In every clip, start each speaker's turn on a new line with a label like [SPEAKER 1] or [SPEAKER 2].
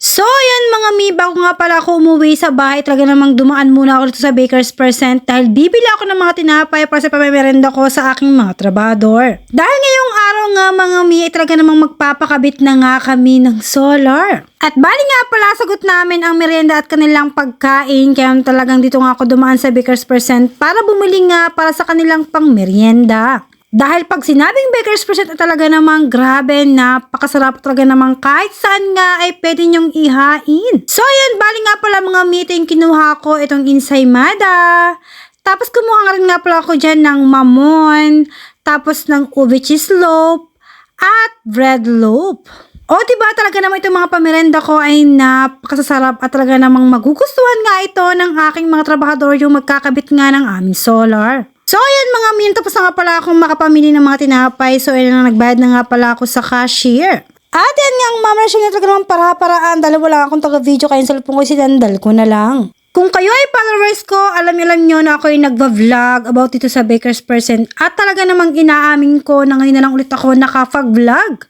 [SPEAKER 1] So, ayan mga mi, bago nga pala ako umuwi sa bahay, talaga namang dumaan muna ako dito sa Baker's Percent dahil bibili ako ng mga tinapay para sa pamamerenda ko sa aking mga trabador. Dahil ngayong araw nga mga mi, ay talaga namang magpapakabit na nga kami ng solar. At bali nga pala, sagot namin ang merienda at kanilang pagkain, kaya talagang dito nga ako dumaan sa Baker's Percent para bumili nga para sa kanilang pang merienda. Dahil pag sinabing Baker's Percent ay talaga namang grabe, napakasarap talaga namang kahit saan nga ay pwede nyong ihain. So ayan, bali nga pala mga meeting, kinuha ko itong ensaymada. Tapos kumuha nga rin nga pala ako dyan ng mamon, tapos ng ube cheese loaf, at bread loaf. O diba talaga naman itong mga pamerenda ko ay napakasasarap at talaga namang magugustuhan nga ito ng aking mga trabahador yung magkakabit nga ng aming solar. So ayan mga min, tapos na nga pala akong makapamili ng mga tinapay. So ayan na nagbayad na nga pala ako sa cashier. At yan nga ang mama siya na talaga naman para-paraan dahil wala akong taga-video kaya yung cellphone ko sinandal ko na lang. Kung kayo ay followers ko, alam niyo alam nyo na ako ay nagva-vlog about dito sa Baker's Percent at talaga namang inaamin ko na ngayon na lang ulit ako nakapag-vlog.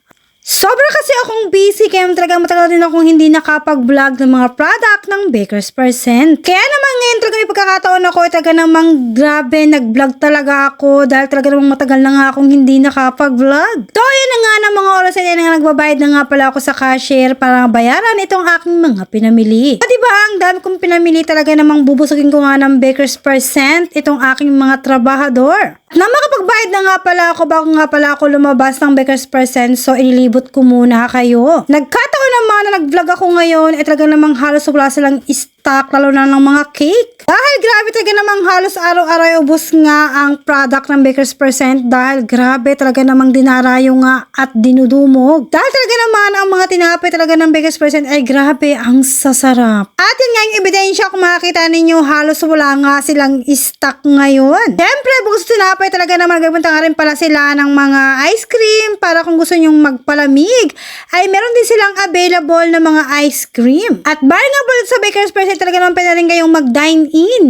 [SPEAKER 1] Sobra kasi akong busy kaya talagang matagal din akong hindi nakapag-vlog ng mga product ng Baker's Percent. Kaya naman ngayon talaga may pagkakataon ako ay talaga namang grabe nag-vlog talaga ako dahil talaga namang matagal na nga akong hindi nakapag-vlog. So yun na nga ng mga oras na nga nagbabayad na nga pala ako sa cashier para bayaran itong aking mga pinamili. O diba ang dami kong pinamili talaga namang bubusugin ko nga ng Baker's Percent itong aking mga trabahador. Na makapagbayad na nga pala ako bago nga pala ako lumabas ng Baker's Percent so ililibot ko muna kayo. Nagkataon naman na nag-vlog ako ngayon ay talaga namang halos wala silang stock lalo na ng mga cake. Dahil grabe talaga namang halos araw-araw ubos nga ang product ng Baker's Percent dahil grabe talaga namang dinarayo nga at dinudumog. Dahil talaga naman ang mga tinapay talaga ng Baker's Percent ay grabe ang sasarap. At yun nga yung ebidensya kung makikita ninyo halos wala nga silang stock ngayon. Siyempre bukod sa tinapay talaga naman nagpunta nga rin pala sila ng mga ice cream para kung gusto nyong magpalamig ay meron din silang available na mga ice cream. At bali nga pala sa Baker's Percent talaga naman pwede rin kayong mag-dine in.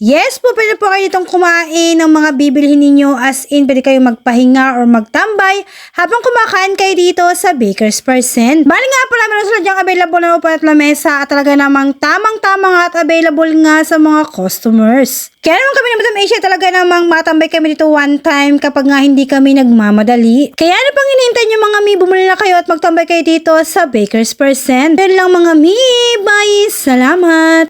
[SPEAKER 1] Yes po, pwede po kayo ditong kumain ng mga bibilhin ninyo as in pwede kayong magpahinga or magtambay habang kumakain kayo dito sa Baker's Percent. Bali nga pala, meron sila diyang available na upan at lamesa at talaga namang tamang-tama nga at available nga sa mga customers. Kaya naman kami ng Madam Asia talaga namang matambay kami dito one time kapag nga hindi kami nagmamadali. Kaya ano pang hinihintay nyo mga mi, bumuli na kayo at magtambay kayo dito sa Baker's Percent. Yan lang mga mi, bye! Salamat!